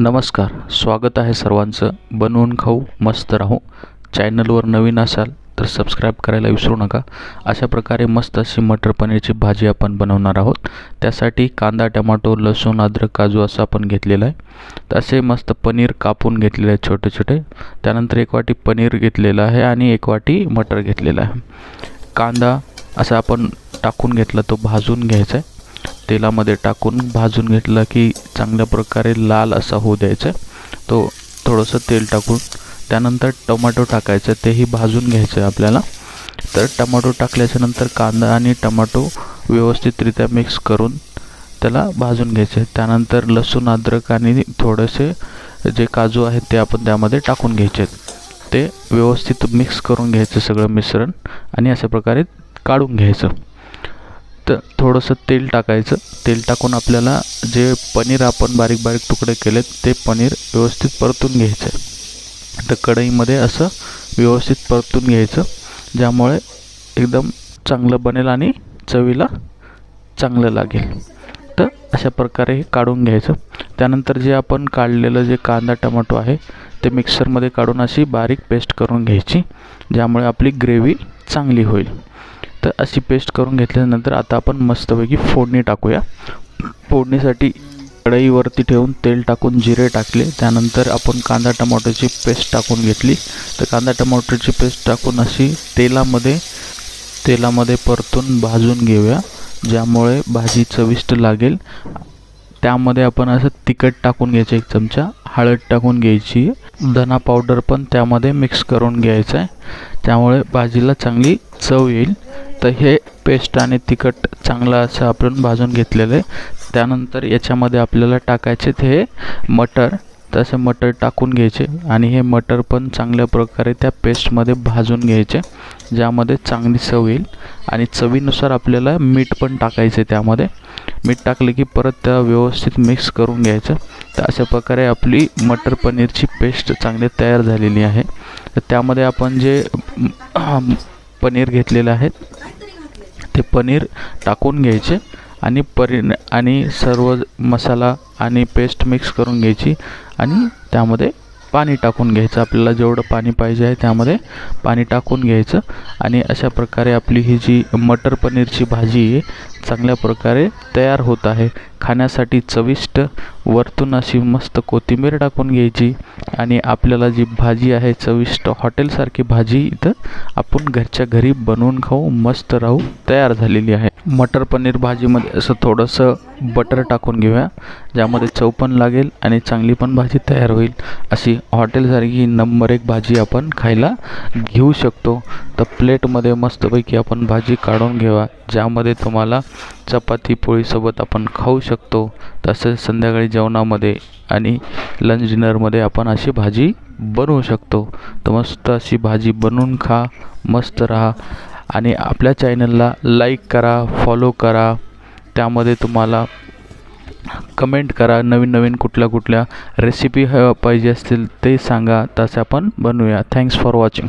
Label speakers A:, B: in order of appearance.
A: नमस्कार स्वागत आहे सर्वांचं. बनवून खाऊ मस्त राहू. चॅनलवर नवीन असाल तर सबस्क्राईब करायला विसरू नका. अशा प्रकारे मस्त अशी मटर पनीरची भाजी आपण बनवणार आहोत. त्यासाठी कांदा टमाटो लसूण अद्रक काजू असं आपण घेतलेलं आहे. तसे मस्त पनीर कापून घेतलेलं आहे छोटे छोटे त्यानंतर एक वाटी पनीर घेतलेलं आहे आणि एक वाटी मटर घेतलेलं आहे. कांदा असा आपण टाकून घेतला तो भाजून घ्यायचा आहे. तेलामध्ये टाकून भाजून घेतला की चांगल्या प्रकारे लाल असा होऊ द्यायचा. तो थोडंसं तेल टाकून त्यानंतर टोमॅटो टाकायचं तेही भाजून घ्यायचं आहे आपल्याला. तर टमाटो टाकल्याच्यानंतर कांदा आणि टमाटो व्यवस्थितरित्या मिक्स करून त्याला भाजून घ्यायचे. त्यानंतर लसूण अद्रक आणि थोडेसे जे काजू आहेत ते आपण त्यामध्ये टाकून घ्यायचे. ते व्यवस्थित मिक्स करून घ्यायचं सगळं मिश्रण आणि अशा प्रकारे काढून घ्यायचं. तर थोडंसं तेल टाकायचं. तेल टाकून आपल्याला जे पनीर आपण बारीक बारीक तुकडे केलेत ते पनीर व्यवस्थित परतून घ्यायचं. आहे तर कढईमध्ये असं व्यवस्थित परतून घ्यायचं ज्यामुळे एकदम चांगलं बनेल आणि चवीला चांगलं लागेल. तर अशा प्रकारे हे काढून घ्यायचं. त्यानंतर जे आपण काढलेलं जे कांदा टमाटो आहे ते मिक्सरमध्ये काढून अशी बारीक पेस्ट करून घ्यायची ज्यामुळे आपली ग्रेव्ही चांगली होईल. तर अशी पेस्ट करून घेतल्यानंतर आता आपण मस्तपैकी फोडणी टाकूया. फोडणीसाठी कढईवरती ठेवून तेल टाकून जिरे टाकले. त्यानंतर आपण कांदा टमाटोची पेस्ट टाकून घेतली. तर कांदा टमाटोची पेस्ट टाकून अशी तेलामध्ये तेलामध्ये परतून भाजून घेऊया ज्यामुळे भाजी चविष्ट लागेल. त्यामध्ये आपण असं तिखट टाकून घ्यायचं एक चमचा. हळद टाकून घ्यायची. धना पावडर पण त्यामध्ये मिक्स करून घ्यायचं आहे. त्यामुळे भाजीला चांगली चव येईल. तर हे पेस्ट आणि तिखट चांगलं असं आपण भाजून घेतलेलं आहे. त्यानंतर याच्यामध्ये आपल्याला टाकायचे ते मटर तसे मटर टाकून घ्यायचे आणि हे मटर पण चांगल्या प्रकारे त्या पेस्टमध्ये भाजून घ्यायचे ज्यामध्ये चांगली चव येईल. आणि चवीनुसार आपल्याला मीठ पण टाकायचे त्यामध्ये. मीठ टाकले की परत त्या व्यवस्थित मिक्स करून घ्यायचं. तर अशा प्रकारे आपली मटर पनीरची पेस्ट चांगली तयार झालेली आहे. तर त्यामध्ये आपण जे पनीर घेतलेलं आहे ते पनीर टाकून घ्यायचे आणि परी आणि सर्व मसाला आणि पेस्ट मिक्स करून घ्यायची आणि त्यामध्ये पाणी टाकून घ्यायचं. आपल्याला जेवढं पाणी पाहिजे आहे त्यामध्ये पाणी टाकून घ्यायचं आणि अशा प्रकारे आपली ही जी मटर पनीरची भाजी आहे चांगल्या प्रकारे तयार होत आहे. खाण्यासाठी चविष्ट वरतून अशी मस्त कोथिंबीर टाकून घ्यायची आणि आपल्याला जी भाजी आहे चविष्ट हॉटेलसारखी भाजी इथं आपण घरच्या घरी बनवून खाऊ मस्त राहू तयार झालेली आहे. मटर पनीर भाजीमध्ये असं थोडंसं बटर टाकून घेऊया ज्यामध्ये चव पण लागेल आणि चांगली पण भाजी तयार होईल. अशी हॉटेलसारखी नंबर एक भाजी आपण खायला घेऊ शकतो. तर प्लेटमध्ये मस्तपैकी आपण भाजी काढून घेऊया ज्यामध्ये तुम्हाला चपाती पोळीसोबत आपण खाऊ शकतो. तसेच संध्याकाळी जेवणामध्ये आणि लंच डिनरमध्ये आपण अशी भाजी बनवू शकतो. तर मस्त अशी भाजी बनवून खा मस्त राहा. आणि आपल्या चॅनलला लाईक करा फॉलो करा. त्यामध्ये तुम्हाला कमेंट करा. नवीन नवीन कुठल्या कुठल्या रेसिपी पाहिजे असतील ते सांगा. तसे आपण बनवूया. Thanks for watching